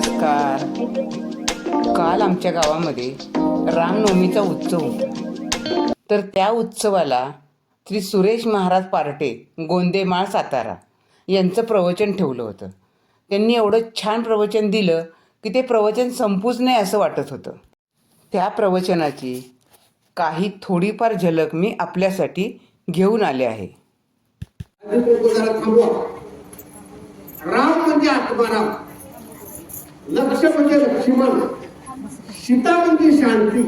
नमस्कार. काल आमच्या गावामध्ये रामनवमीचा उत्सव होता. तर त्या उत्सवाला श्री सुरेश महाराज पार्टे गोंदेमाळ सातारा यांचं प्रवचन ठेवलं होतं. त्यांनी एवढं छान प्रवचन दिलं की ते प्रवचन संपूच नाही असं वाटत होतं. त्या प्रवचनाची काही थोडीफार झलक मी आपल्यासाठी घेऊन आले आहे. राम म्हणजे आत्माराम लक्ष म्हणजे लक्ष्मण. सीता म्हणजे शांती.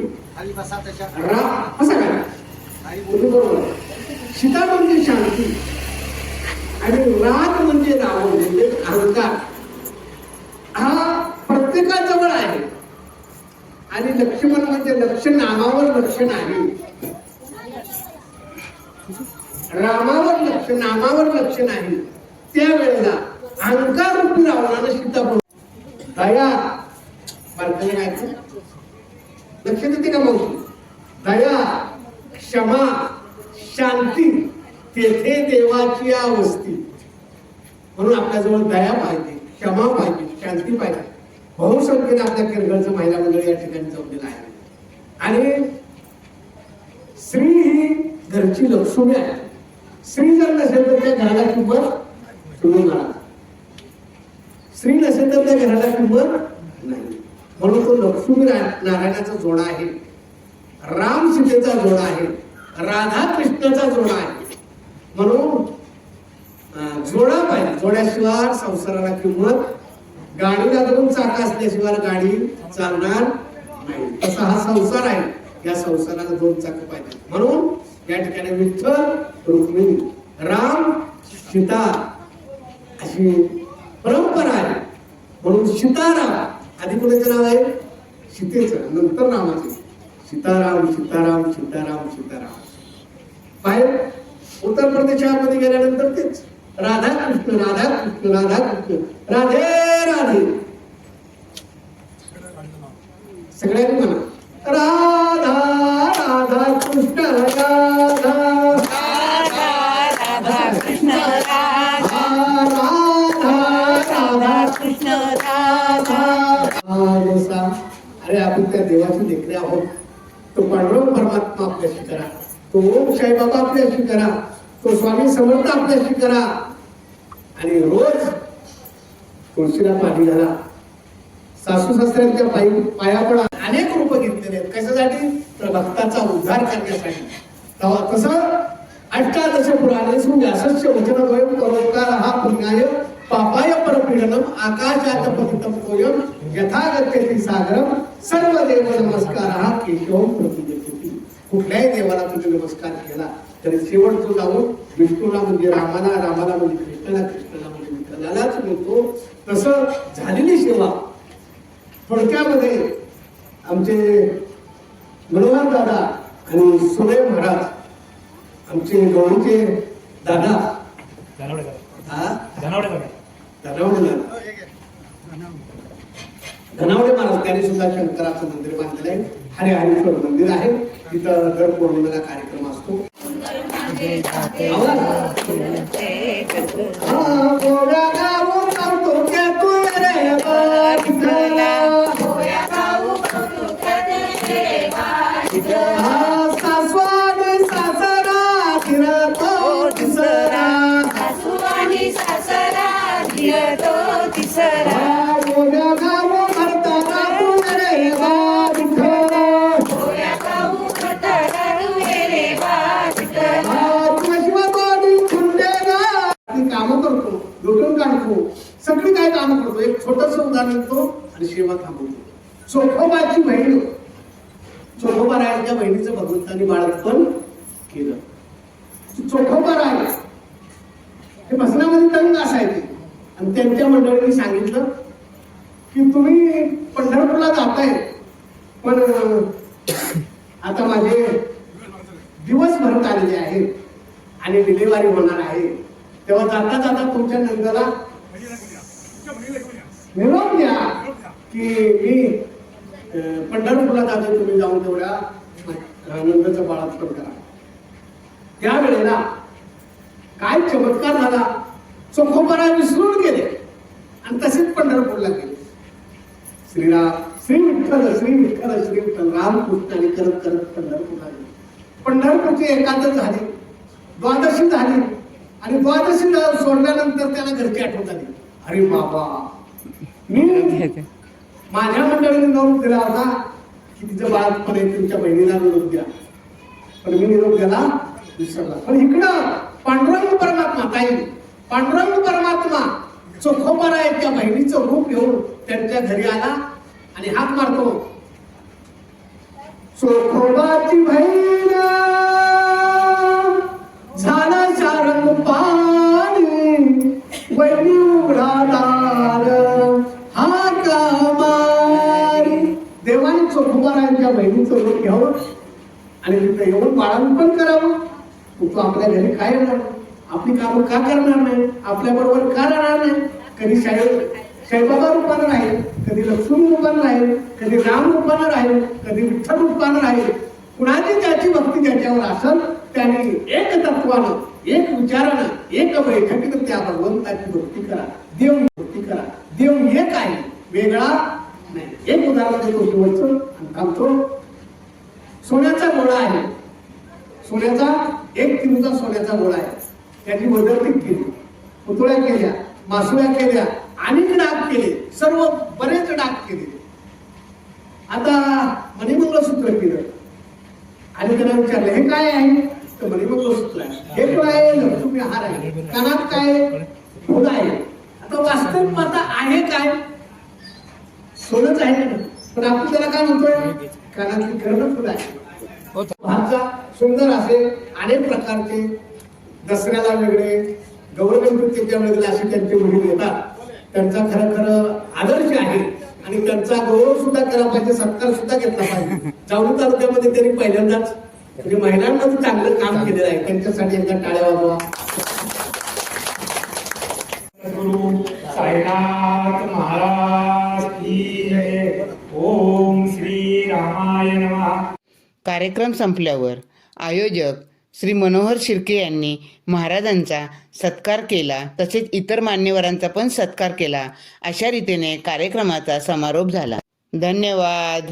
राम असं काय? बरोबर सीता म्हणजे शांती. आणि राग म्हणजे रावण म्हणजे अहंकार. हा प्रत्येकाजवळ आहे. आणि लक्ष्मण म्हणजे लक्ष नामावर लक्ष नाही. रामावर लक्ष नामावर लक्ष नाही. त्यावेळेला अहंकार रूपी रावणानं सीता दया बारकाईने लक्ष देते का मग? दया क्षमा शांती तेथे देवाची अवस्थी. म्हणून आपल्याजवळ दया पाहिजे क्षमा पाहिजे शांती पाहिजे. बहुसंख्येने आपल्या किरगडचं महिला मंडळ या ठिकाणी जमलेलं आहे. आणि स्त्री ही घरची लक्ष्मी आहे. स्त्री जर नसेल तर त्या घराला किंमत तुम्ही स्त्री नसेल तर त्या घराला किंमत नाही. म्हणून तो लक्ष्मी नारायणाचा जोडा आहे. राम सीतेचा जोडा आहे. राधा कृष्णाचा जोडा आहे. म्हणून जोडा पाहिजे. जोड्याशिवाय संसाराला किंमत गाडीला दोन चाका असल्याशिवाय गाडी चालणार नाही. तसा हा संसार आहे. या संसाराला दोन चाक पाहिजे म्हणून या ठिकाणी विठ्ठल रुक्मिणी राम सीता अशी परंपरा आहे. म्हणून सीताराम आधी कोणाचं नाव आहे? सीतेचं नंतर नामाचे. सीताराम सीताराम सीताराम सीताराम. बाहेर उत्तर प्रदेशामध्ये गेल्यानंतर तेच. राधा कृष्ण राधा कृष्ण राधा कृष्ण राधे. राधे सगळ्यांनी म्हणा राधा राधा कृष्ण राधा राधा. त्या देवाचे देखणे आहोत. तो पांडुरंग परमात्मा आपल्याशी करा. तो ओम साईबाबा आपल्याशी करा. तो स्वामी समर्थ आपल्याशी करा. आणि रोज तुळशीला पाणी घाला सासू सासऱ्यांच्या पायी पाया पडा. अनेक रूप घेतलेले आहेत. कशासाठी? तर भक्ताचा उद्धार करण्यासाठी. तेव्हा तसं अष्टादश पुराणेषु व्यासस्य वचनद्वयं परोपकार हा पुण्याय पापाय परपीडनम आकाशात पतितम तोयम यथा गच्छति सागरम सर्व देव नमस्कार हा केशवम प्रतिगच्छति कुठल्याही देवाला तुम्ही नमस्कार केला तरी शेवट तो जाऊन विष्णूला म्हणजे रामाला रामाला म्हणजे कृष्णाला कृष्णाला म्हणजे विठ्ठलालाच मिळतो तसं झालेली सेवा. थोडक्यामध्ये आमचे मनोहर दादा आणि सुरे महाराज आमचे गौरीचे दादा. हा? धनावडे दादा. धनावडे महाराज त्यांनी सुद्धा शंकराचं मंदिर बांधलेलं आहे हरे हरेश्वर मंदिर आहे तिथं दर पौर्णिमेला कार्यक्रम असतो हा, सगळी काय कामं करतो एक छोटस उदाहरण देतो आणि शेवा थांबवतो चोखोबाची बहीण चोखोबा रायाच्या बहिणीचं भगवंतांनी बाळपण केलं. चोखोबा राय हे भसनामध्ये तंग असायचे. आणि त्यांच्या मंडळींनी सांगितलं की तुम्ही पंढरपूरला जाताय पण आता माझे दिवस भरत आलेले आहेत आणि डिलिव्हरी होणार आहे. तेव्हा जाता जाता तुमच्या नंदाला निरोप द्या की मी पंढरपूरला जाते तुम्ही जाऊन तेवढ्या अं, नंदाचं करा. त्यावेळेला काय चमत्कार झाला? चोखोपरा विसरून गेले आणि तसेच पंढरपूरला गेले श्रीराम श्री विठ्ठल श्री विठ्ठल श्री विठ्ठल रामकृष्ण आणि करत करत पंढरपूर आले पंढरपूरची एकादश झाली द्वादशी झाली आणि द्वादशी सोडल्यानंतर त्याला घरची आठवण आली अरे बाबा. मी माझ्या मंडळीने निरोप दिला होता की तिचं बाळपण आहे तुमच्या बहिणीला निरोप द्या. पण मी निरोप द्याला विसरला पण इकडं पांडुरंग परमात्मा ताई. पांडुरंग परमात्मा चोखोबारा आहे त्या बहिणीचं रूप घेऊन त्यांच्या घरी आला आणि हात मारतो. चोखोबाची बहीण झाला चारंग पाणी बहिणी उघडा दार हात मारी. देवाने चोखोबारांच्या बहिणीचं रूप घ्यावं आणि तिथं येऊन बाळांपण करावं. तू आपल्या घरी काय येणार? आपली कामं का करणार नाही? आपल्या बरोबर का राहणार नाही? कधी शाळेत साईबाबा रूपानं राहील कधी लक्ष्मी रूपानं राहील कधी राम रूपानं राहील कधी विठ्ठल रूपानं राहील कुणाची त्याची भक्ती ज्याच्यावर असेल त्याने एक तत्वानं एक विचारानं एक बैठकीत त्या भगवंताची भक्ती करा. देव भक्ती करा. देव एक आहे वेगळा नाही. एक उदाहरण देतो शेवटचं आणि थांबतो. सोन्याचा गोळा आहे. सोन्याचा एक किलोचा सोन्याचा गोळा आहे. त्याची वैदर्भिक केली. पुतळ्या केल्या मासुळ्या केल्या अनेक डाग केले सर्व बरेच डाग केले. आता मणिमंगळसूत्र केलं. आणि त्याला विचारलं हे काय आहे? तर मणिमंगळसूत्र आहे. हे काय आहे लक्ष्मी हार आहे. कानात काय आहे? फुल आहे. आता वास्तव माता आहे काय? सोनच आहे पण आपण त्याला काय म्हणतोय? कानातली कर्ण फुल आहे सुंदर असे अनेक प्रकारचे दसऱ्याला वेगळे गौरगणपतीच्या वेगळे असे त्यांचे वडील येतात त्यांचा खरं खरं आदर्श आहे आणि त्यांचा गौरव सुद्धा केला पाहिजे सत्कार सुद्धा घेतला पाहिजे. जावळी तालुक्यामध्ये त्यांनी पहिल्यांदाच म्हणजे महिलांमध्ये चांगलं काम केलेलं आहे. त्यांच्यासाठी एकदा टाळ्या वाजवा. गुरु साईनाथ महाराज की जय. ओम श्री रामाय नमः. कार्यक्रम संपल्यावर आयोजक श्री मनोहर शिर्के यांनी महाराजांचा सत्कार केला तसेच इतर मान्यवरांचा पण सत्कार केला. अशा रीतीने कार्यक्रमाचा समारोप झाला. धन्यवाद.